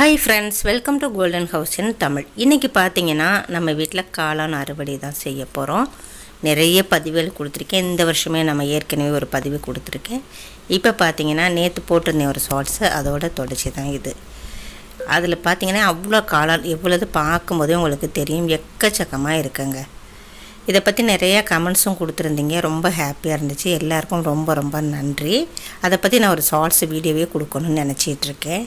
Hi friends welcome to golden house in Tamil இன்றைக்கி பார்த்தீங்கன்னா நம்ம வீட்டில் காளான் அறுவடை தான் செய்ய போகிறோம் நிறைய பதிவுகள் கொடுத்துருக்கேன். இந்த வருஷமே நம்ம ஏற்கனவே ஒரு பதிவு கொடுத்துருக்கேன். இப்போ பார்த்தீங்கன்னா நேற்று போட்டிருந்தேன் ஒரு ஷார்ட்ஸு அதோட தொடர்ச்சி தான் இது. அதில் பார்த்தீங்கன்னா அவ்வளோ காளான் எவ்வளோது பார்க்கும்போதே உங்களுக்கு தெரியும். எக்கச்சக்கமாக இருக்குங்க. இதை பற்றி நிறைய கமெண்ட்ஸும் கொடுத்துருந்தீங்க. ரொம்ப ஹாப்பியாக இருந்துச்சு. எல்லாருக்கும் ரொம்ப ரொம்ப நன்றி. அதை பற்றி நான் ஒரு ஷார்ட்ஸ் வீடியோவே கொடுக்கணும்னு நினச்சிட்ருக்கேன்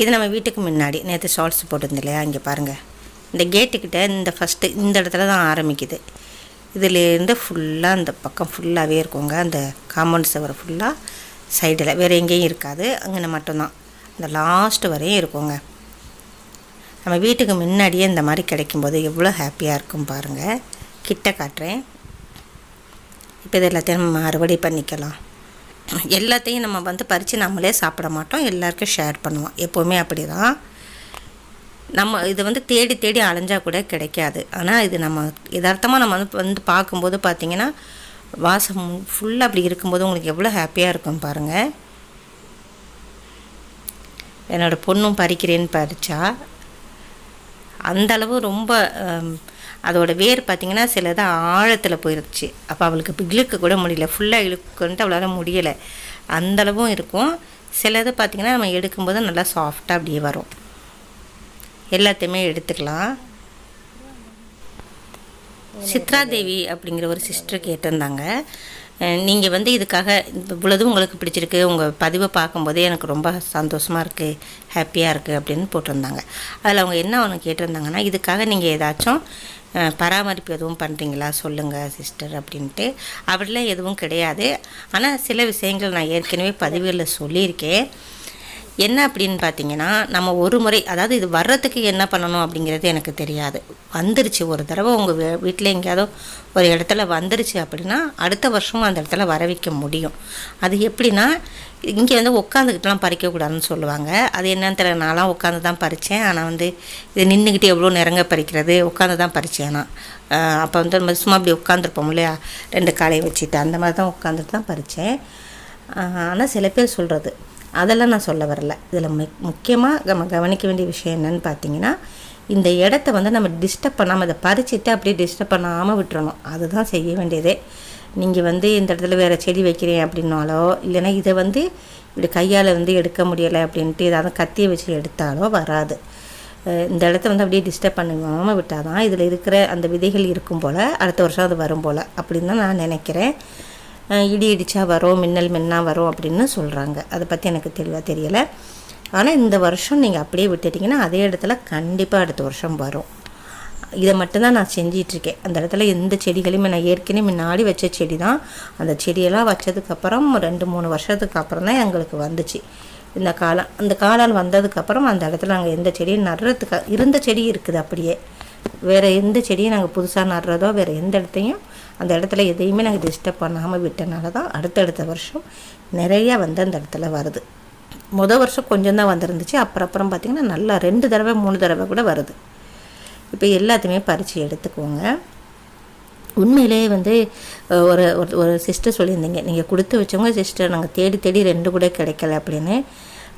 இது நம்ம வீட்டுக்கு முன்னாடி. நேற்று ஷால்ஸ் போட்டிருந்தேன் இல்லையா? இங்கே பாருங்கள் இந்த கேட்டுக்கிட்ட இந்த ஃபஸ்ட்டு இந்த இடத்துல தான் ஆரம்பிக்குது. இதுலேருந்து ஃபுல்லாக அந்த பக்கம் ஃபுல்லாகவே இருக்குங்க. அந்த காம்பவுண்ட் சவர் ஃபுல்லாக சைடில் வேறு எங்கேயும் இருக்காது. அங்கே மட்டும்தான். இந்த லாஸ்ட்டு வரையும் இருக்குங்க. நம்ம வீட்டுக்கு முன்னாடியே இந்த மாதிரி கிடைக்கும்போது எவ்வளோ ஹாப்பியாக இருக்கும் பாருங்கள் கிட்ட காட்டுறேன். இப்போ இது எல்லாத்தையும் நம்ம அறுவடை பண்ணிக்கலாம் எல்லாத்தையும் நம்ம வந்து பறித்து நம்மளே சாப்பிட மாட்டோம். எல்லாருக்கும் ஷேர் பண்ணுவோம். எப்போவுமே அப்படி தான் நம்ம இது வந்து தேடி தேடி அலைஞ்சால் கூட கிடைக்காது. ஆனால் இது நம்ம யதார்த்தமாக நம்ம வந்து வந்து பார்க்கும்போது பார்த்திங்கன்னா வாசம் ஃபுல்லாக அப்படி இருக்கும்போது உங்களுக்கு எவ்வளோ ஹாப்பியாக இருக்கும் பாருங்கள் என்னோடய பொண்ணும் பறிக்கிறேன்னு பறித்தா அந்தளவு ரொம்ப அதோட வேர் பார்த்திங்கன்னா சிலது ஆழத்தில் போயிடுச்சு அப்போ அவளுக்கு இழுக்க கூட முடியல. ஃபுல்லாக இழுக்குன்ட்டு அவளால் முடியலை. அந்தளவும் இருக்கும். சிலது பார்த்திங்கன்னா நம்ம எடுக்கும்போது நல்லா சாஃப்டாக அப்படியே வரும். எல்லாத்தையுமே எடுத்துக்கலாம். சித்ரா தேவி அப்படிங்கிற ஒரு சிஸ்டர் கேட்டிருந்தாங்க. நீங்கள் வந்து இதுக்காக இவ்வளோதும் உங்களுக்கு பிடிச்சிருக்கு. உங்கள் பதிவை பார்க்கும்போதே எனக்கு ரொம்ப சந்தோஷமாக இருக்குது ஹாப்பியாக இருக்குது அப்படின்னு போட்டிருந்தாங்க. அதில் அவங்க என்ன ஒன்று கேட்டிருந்தாங்கன்னா இதுக்காக நீங்கள் ஏதாச்சும் பராமரிப்பு எதுவும் பண்ணுறீங்களா சொல்லுங்கள் சிஸ்டர் அப்படின்ட்டு. அப்படிலாம் எதுவும் கிடையாது. ஆனால் சில விஷயங்கள் நான் ஏற்கனவே பதிவுகளில் சொல்லியிருக்கேன். என்ன அப்படின்னு பார்த்தீங்கன்னா நம்ம ஒரு முறை அதாவது இது வர்றதுக்கு என்ன பண்ணணும் அப்படிங்கிறது எனக்கு தெரியாது. வந்துருச்சு ஒரு தடவை உங்கள் வீட்டில் எங்கேயாவது ஒரு இடத்துல வந்துருச்சு அப்படின்னா அடுத்த வருஷமும் அந்த இடத்துல வர வைக்க முடியும். அது எப்படின்னா இங்கே வந்து உட்காந்துக்கிட்டுலாம் பறிக்கக்கூடாதுன்னு சொல்லுவாங்க. அது என்னன்னு தெரியல நான்லாம் உட்காந்து தான் பறித்தேன் ஆனால் வந்து இது நின்றுக்கிட்டு எவ்வளோ நிறங்க பறிக்கிறது? உட்காந்து தான் பறித்தேன் ஆனால் அப்போ வந்து நம்ம சும்மா அப்படி உட்காந்துருப்போம் இல்லையா? ரெண்டு காலையை வச்சுட்டு அந்த மாதிரி தான் உட்காந்துட்டு தான் பறித்தேன் ஆனால் சில பேர் சொல்கிறது அதெல்லாம் நான் சொல்ல வரல. இதில் முக்கியமாக நம்ம கவனிக்க வேண்டிய விஷயம் என்னென்னு பார்த்தீங்கன்னா இந்த இடத்த வந்து நம்ம டிஸ்டர்ப் பண்ணாமல் அதை பறிச்சுட்டு அப்படியே டிஸ்டர்ப் பண்ணாமல் விட்டுறணும். அதுதான் செய்ய வேண்டியதே. நீங்கள் வந்து இந்த இடத்துல வேறு செடி வைக்கிறேன் அப்படின்னாலோ இல்லைன்னா இதை வந்து இப்படி கையால் வந்து எடுக்க முடியலை அப்படின்ட்டு ஏதாவது கத்தியை வச்சு எடுத்தாலோ வராது. இந்த இடத்த வந்து அப்படியே டிஸ்டர்ப் பண்ணாமல் விட்டால் தான் இதில் இருக்கிற அந்த விதைகள் இருக்கும் போல் அடுத்த வருஷம் அது வரும் போல். அப்படின்னு தான் நான் நினைக்கிறேன். இடி இடித்தா வரும் மின்னல் மின்னா வரும் அப்படின்னு சொல்கிறாங்க அதை பற்றி எனக்கு தெளிவாக தெரியலை. ஆனால் இந்த வருஷம் நீங்கள் அப்படியே விட்டுட்டிங்கன்னா அதே இடத்துல கண்டிப்பாக அடுத்த வருஷம் வரும். இதை மட்டும்தான் நான் செஞ்சிகிட்ருக்கேன் அந்த இடத்துல எந்த செடிகளையுமே நான் ஏற்கனவே முன்னாடி வச்ச செடி தான் அந்த செடியெல்லாம் வச்சதுக்கப்புறம் ரெண்டு மூணு வருஷத்துக்கு அப்புறம் தான் எங்களுக்கு வந்துச்சு. இந்த காலம் அந்த காலம் வந்ததுக்கப்புறம் அந்த இடத்துல நாங்கள் எந்த செடியும் நடுறதுக்கு இருந்த செடி இருக்குது அப்படியே. வேறு எந்த செடியும் நாங்கள் புதுசாக நடுறதோ வேறு எந்த இடத்தையும் அந்த இடத்துல எதையுமே நாங்கள் டிஸ்டர்ப் பண்ணாமல் விட்டனால தான் அடுத்தடுத்த வருஷம் நிறையா வந்து அந்த இடத்துல வருது. மொதல் வருஷம் கொஞ்சம் தான் வந்துருந்துச்சு. அப்புறம் அப்புறம் பார்த்திங்கன்னா நல்லா ரெண்டு தடவை மூணு தடவை கூட வருது. இப்போ எல்லாத்தையுமே பறித்து எடுத்துக்கோங்க. உண்மையிலேயே வந்து ஒரு ஒரு சிஸ்டர் சொல்லியிருந்தீங்க. நீங்கள் கொடுத்து வச்சவங்க சிஸ்டர் நாங்கள் தேடி தேடி ரெண்டு கூட கிடைக்கல அப்படின்னு.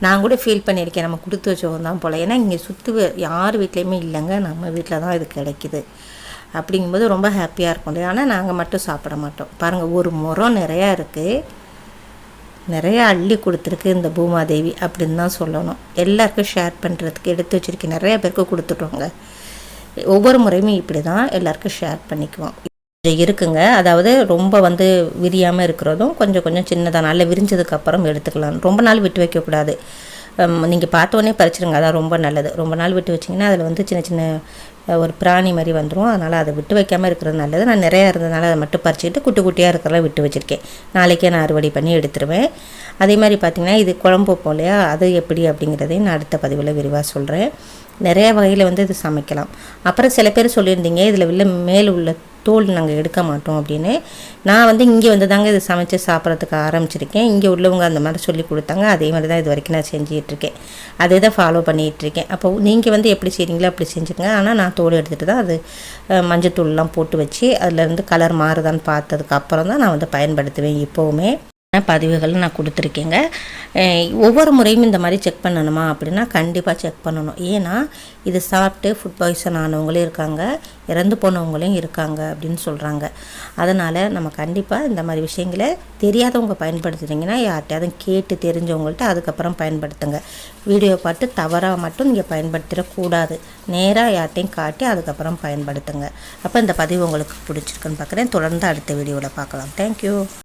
நான் கூட ஃபீல் பண்ணியிருக்கேன். நம்ம கொடுத்து வச்சவங்க தான் போல். ஏன்னா இங்கே சுற்று யார் வீட்லேயுமே இல்லைங்க. நம்ம வீட்டில் தான் இது கிடைக்கிது. அப்படிங்கும்போது ரொம்ப ஹாப்பியாக இருக்கும் ஆனால் நாங்கள் மட்டும் சாப்பிட மாட்டோம். பாருங்கள் ஒரு முறம் நிறையா இருக்குது நிறையா அள்ளி கொடுத்துருக்கு இந்த பூமாதேவி அப்படின்னு தான் சொல்லணும். எல்லாருக்கும் ஷேர் பண்ணுறதுக்கு எடுத்து வச்சுருக்கேன் நிறைய பேருக்கு கொடுத்துட்டோங்க. ஒவ்வொரு முறையுமே இப்படி தான் எல்லாருக்கும் ஷேர் பண்ணிக்குவோம். இருக்குங்க. அதாவது ரொம்ப வந்து விரியாமல் இருக்கிறதும் கொஞ்சம் கொஞ்சம் சின்னதாக நல்லா விரிஞ்சதுக்கப்புறம் எடுத்துக்கலாம். ரொம்ப நாள் விட்டு வைக்கக்கூடாது. நீங்கள் பார்த்தோன்னே பறிச்சிருங்க. அதான் ரொம்ப நல்லது. ரொம்ப நாள் விட்டு வச்சிங்கன்னா அதில் வந்து சின்ன சின்ன ஒரு பிராணி மாதிரி வந்துடும் அதனால் அதை விட்டு வைக்காமல் இருக்கிறது நல்லது. நான் நிறையா இருந்ததுனால அதை மட்டும் பறிச்சுக்கிட்டு குட்டி குட்டியாக இருக்கிறதெல்லாம் விட்டு வச்சுருக்கேன். நாளைக்கே நான் அறுவடை பண்ணி எடுத்துருவேன். அதே மாதிரி பார்த்திங்கன்னா இது குழம்பு போலையா அது எப்படி அப்படிங்கிறதையும் நான் அடுத்த பதிவில் விரிவாக சொல்கிறேன் நிறைய வகையில் வந்து இது சமைக்கலாம். அப்புறம் சில பேர் சொல்லியிருந்தீங்க இதில் உள்ள மேல் உள்ள தோல் நாங்கள் எடுக்க மாட்டோம் அப்படின்னு. நான் வந்து இங்கே வந்து தாங்க இது சமைச்சு சாப்பிட்றதுக்கு ஆரம்பிச்சிருக்கேன். இங்கே உள்ளவங்க அந்த மாதிரி சொல்லி கொடுத்தாங்க. அதே மாதிரி தான் இது வரைக்கும் நான் செஞ்சிகிட்ருக்கேன் அதே தான் ஃபாலோ பண்ணிகிட்ருக்கேன் அப்போ நீங்கள் வந்து எப்படி செய்கிறீங்களோ அப்படி செஞ்சுருங்க ஆனால் நான் தோல் எடுத்துகிட்டு தான் அது மஞ்சத்தூள்லாம் போட்டு வச்சு அதில் இருந்து கலர் மாறுதான்னு பார்த்ததுக்கு அப்புறம் தான் நான் வந்து பயன்படுத்துவேன் இப்போவுமே பதிவுகள் நான் கொடுத்துருக்கேங்க. ஒவ்வொரு முறையும் இந்த மாதிரி செக் பண்ணணுமா அப்படின்னா கண்டிப்பாக செக் பண்ணணும். ஏன்னா இது சாப்பிட்டு ஃபுட் பாய்சன் ஆனவங்களும் இருக்காங்க. இறந்து போனவங்களும் இருக்காங்க அப்படின்னு சொல்கிறாங்க அதனால் நம்ம கண்டிப்பாக இந்த மாதிரி விஷயங்களை தெரியாதவங்க பயன்படுத்துகிறீங்கன்னா யார்கிட்டயாவது கேட்டு தெரிஞ்சவங்கள்ட்ட அதுக்கப்புறம் பயன்படுத்துங்க. வீடியோ பார்த்து தவறாக மட்டும் நீங்கள் பயன்படுத்திடக்கூடாது. நேராக யார்ட்டையும் காட்டி அதுக்கப்புறம் பயன்படுத்துங்க. அப்போ இந்த பதிவு உங்களுக்கு பிடிச்சிருக்குன்னு பார்க்குறேன். தொடர்ந்து அடுத்த வீடியோவில் பார்க்கலாம். தேங்க்யூ